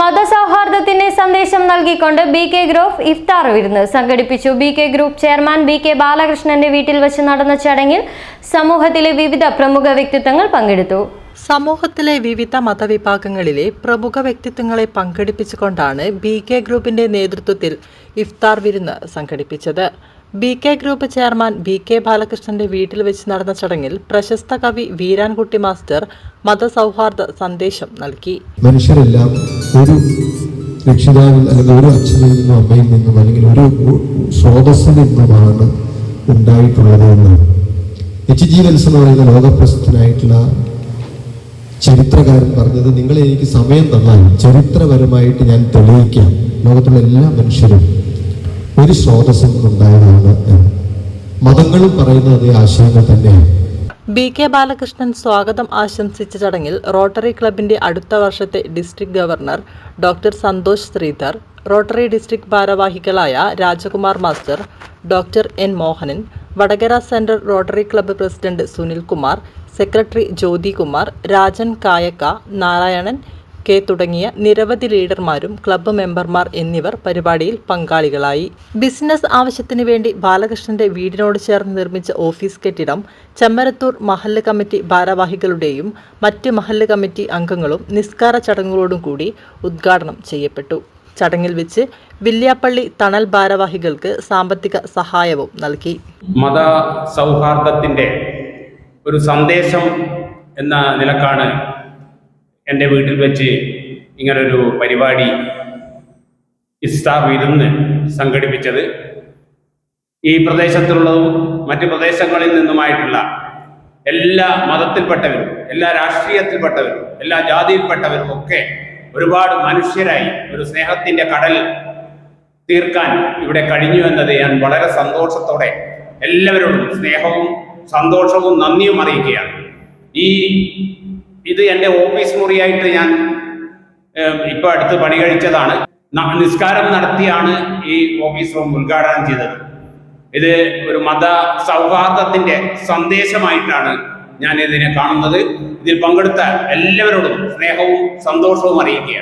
മതസൗഹാർദ്ദത്തിന്റെ സന്ദേശം നൽകിക്കൊണ്ട് B K group ഇഫ്താർ വിരുന്ന് സംഘടിപ്പിച്ചു. B K group chairman B K ബാലകൃഷ്ണന്റെ വീട്ടിൽ വച്ച് നടന്ന ചടങ്ങിൽ സമൂഹത്തിലെ വിവിധ പ്രമുഖ വ്യക്തിത്വങ്ങൾ പങ്കെടുത്തു. സമൂഹത്തിലെ വിവിധ മതവിഭാഗങ്ങളിലെ പ്രമുഖ വ്യക്തിത്വങ്ങളെ പങ്കെടുപ്പിച്ചുകൊണ്ടാണ് ബി കെ ഗ്രൂപ്പിന്റെ നേതൃത്വത്തിൽ ഇഫ്താർ വിരുന്ന് സംഘടിപ്പിച്ചത്. B K group chairman B K ബാലകൃഷ്ണന്റെ വീട്ടിൽ വെച്ച് നടന്ന ചടങ്ങിൽ പ്രശസ്ത കവി വീരാൻകുട്ടി മാസ്റ്റർ മതസൗഹാർദ്ദ സന്ദേശം നൽകി. മനുഷ്യരെല്ലാം ഒരു രക്ഷിതാവിൽ അല്ലെങ്കിൽ ഒരു അച്ഛനിൽ നിന്നും അമ്മയിൽ നിന്നും അല്ലെങ്കിൽ ഒരു സ്രോതസ്സിൽ നിന്നുമാണ് ഉണ്ടായിട്ടുള്ളത് എന്നാണ്. എച്ച് ജി വെൽസ് എന്ന് പറയുന്ന ലോകപ്രസിദ്ധനായിട്ടുള്ള ചരിത്രകാരൻ പറഞ്ഞത് നിങ്ങൾ എനിക്ക് സമയം തന്നാൽ ചരിത്രപരമായിട്ട് ഞാൻ തെളിയിക്കാം. ലോകത്തുള്ള എല്ലാ മനുഷ്യരും ഒരു സ്രോതസ്സും ഉണ്ടായതാണ് എന്ന്. മതങ്ങളും പറയുന്ന അതേ ആശയങ്ങൾ തന്നെയാണ്. ബി കെ ബാലകൃഷ്ണൻ സ്വാഗതം ആശംസിച്ച ചടങ്ങിൽ റോട്ടറി ക്ലബിന്റെ അടുത്ത വർഷത്തെ district governor doctor Santhosh Sreedhar rotary district ഭാരവാഹികളായ Rajakumar master doctor N Mohanan Vadakara central rotary club president Sunil Kumar secretary Jyothikumar Rajan Kayakka Narayanan K തുടങ്ങിയ നിരവധി ലീഡർമാരും ക്ലബ്ബ് മെമ്പർമാർ എന്നിവർ പരിപാടിയിൽ പങ്കാളികളായി. ബിസിനസ് ആവശ്യത്തിന് വേണ്ടി ബാലകൃഷ്ണന്റെ വീടിനോട് ചേർന്ന് നിർമ്മിച്ച ഓഫീസ് കെട്ടിടം ചെമ്മരത്തൂർ മഹല്ല് കമ്മിറ്റി ഭാരവാഹികളുടെയും മറ്റ് മഹല്ല് കമ്മിറ്റി അംഗങ്ങളും നിസ്കാര ചടങ്ങുകളോടും കൂടി ഉദ്ഘാടനം ചെയ്യപ്പെട്ടു. ചടങ്ങിൽ വെച്ച് വില്യാപ്പള്ളി തണൽ ഭാരവാഹികൾക്ക് സാമ്പത്തിക സഹായവും നൽകി. മത സൗഹാർദ്ദത്തിന്റെ ഒരു സന്ദേശം എന്ന നിലക്കാണ് എന്റെ വീട്ടിൽ വെച്ച് ഇങ്ങനൊരു പരിപാടി ഇസ്താർ വിരുന്ന് സംഘടിപ്പിച്ചത്. ഈ പ്രദേശത്തുള്ളതും മറ്റ് പ്രദേശങ്ങളിൽ നിന്നുമായിട്ടുള്ള എല്ലാ മതത്തിൽപ്പെട്ടവരും എല്ലാ രാഷ്ട്രീയത്തിൽപ്പെട്ടവരും എല്ലാ ജാതിയിൽപ്പെട്ടവരും ഒക്കെ ഒരുപാട് മനുഷ്യരായി ഒരു സ്നേഹത്തിന്റെ കടൽ തീർക്കാൻ ഇവിടെ കഴിഞ്ഞു എന്നത് ഞാൻ വളരെ സന്തോഷത്തോടെ എല്ലാവരോടും സ്നേഹവും സന്തോഷവും നന്ദിയും അറിയിക്കുകയാണ്. ഈ ഇത് എന്റെ ഓഫീസ് മുറിയായിട്ട് ഞാൻ ഇപ്പോൾ അടുത്ത് പണി കഴിച്ചതാണ്. നിസ്കാരം നടത്തിയാണ് ഈ ഓഫീസ് റൂം ഉദ്ഘാടനം ചെയ്തത്. ഇത് ഒരു മത സൗഹാർദ്ദത്തിന്റെ സന്ദേശമായിട്ടാണ് ഞാൻ ഇതിനെ കാണുന്നത്. ഇതിൽ പങ്കെടുത്ത എല്ലാവരോടും സ്നേഹവും സന്തോഷവും അറിയിക്കുകയാണ്.